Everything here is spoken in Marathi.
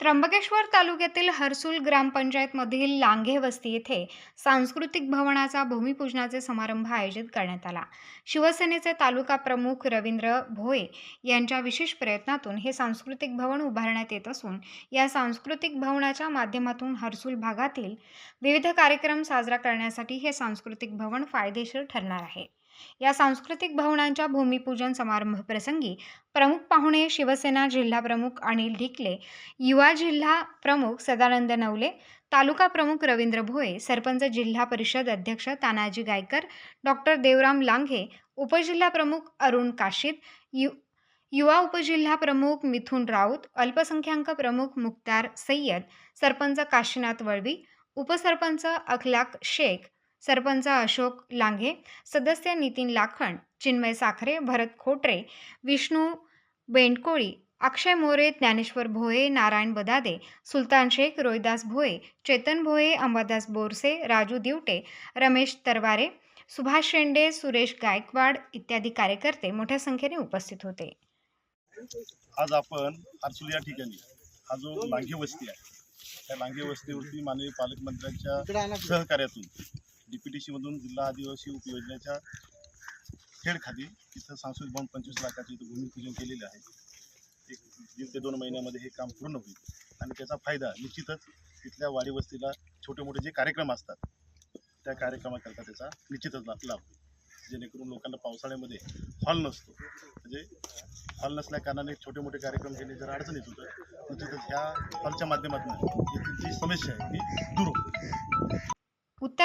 त्र्यंबकेश्वर तालुक्यातील हर्सुल ग्रामपंचायतमधील लांघे वस्ती येथे सांस्कृतिक भवनाचा भूमिपूजनाचे समारंभ आयोजित करण्यात आला. शिवसेनेचे तालुका प्रमुख रवींद्र भोये यांच्या विशेष प्रयत्नातून हे सांस्कृतिक भवन उभारण्यात येत असून या सांस्कृतिक भवनाच्या माध्यमातून हर्सुल भागातील विविध कार्यक्रम साजरा करण्यासाठी हे सांस्कृतिक भवन फायदेशीर ठरणार आहे. या सांस्कृतिक भवनांच्या भूमिपूजन समारंभ प्रसंगी प्रमुख पाहुणे शिवसेना जिल्हा प्रमुख अनिल ढिकले युवा जिल्हा प्रमुख सदानंद नवले तालुका प्रमुख रवींद्र भोये सरपंच जिल्हा परिषद अध्यक्ष तानाजी गायकर डॉक्टर देवराम लांघे उपजिल्हा प्रमुख अरुण काशीद यु युवा उपजिल्हा प्रमुख मिथुन राऊत अल्पसंख्याक प्रमुख मुक्तार सय्यद सरपंच काशीनाथ वळवी उपसरपंच अखलाक शेख सरपंच अशोक लांघे सदस्य नितीन लाखण चिन्मय साखरे भरत खोटरे विष्णू बेंडकोळी अक्षय मोरे ज्ञानेश्वर भोये नारायण बदादे सुलतान शेख रोहिदास भोये चेतन भोये अंबादास बोरसे राजू दिवटे रमेश तरवारे सुभाष शेंडे सुरेश गायकवाड इत्यादी कार्यकर्ते मोठ्या संख्येने उपस्थित होते. आज आपण या ठिकाणी हा जो लांघे वस्ती आहे त्या लांघे वस्तीवरती माननीय पालकमंत्र्यांच्या सहकार्यातून डीपीटीसी मधून जिल्हा आदिवासी उपयोजनेच्या खेडखाली तिथं सांस्कृतिक भवन पंचवीस लाखाचे इथं भूमिपूजन केलेले आहे. एक दीड ते दोन महिन्यामध्ये हे काम पूर्ण होईल. आणि त्याचा फायदा निश्चितच तिथल्या वाडी वस्तीला छोटे मोठे जे कार्यक्रम असतात त्या कार्यक्रमाकरता त्याचा निश्चितच लाभ लाभ होईल. जेणेकरून लोकांना पावसाळ्यामध्ये हॉल नसतो. म्हणजे हॉल नसल्या कारणाने छोटे मोठे कार्यक्रम घेणे जरा अडचणीत होतं निश्चितच ह्या हॉलच्या माध्यमातून जी समस्या आहे ती दूर होईल.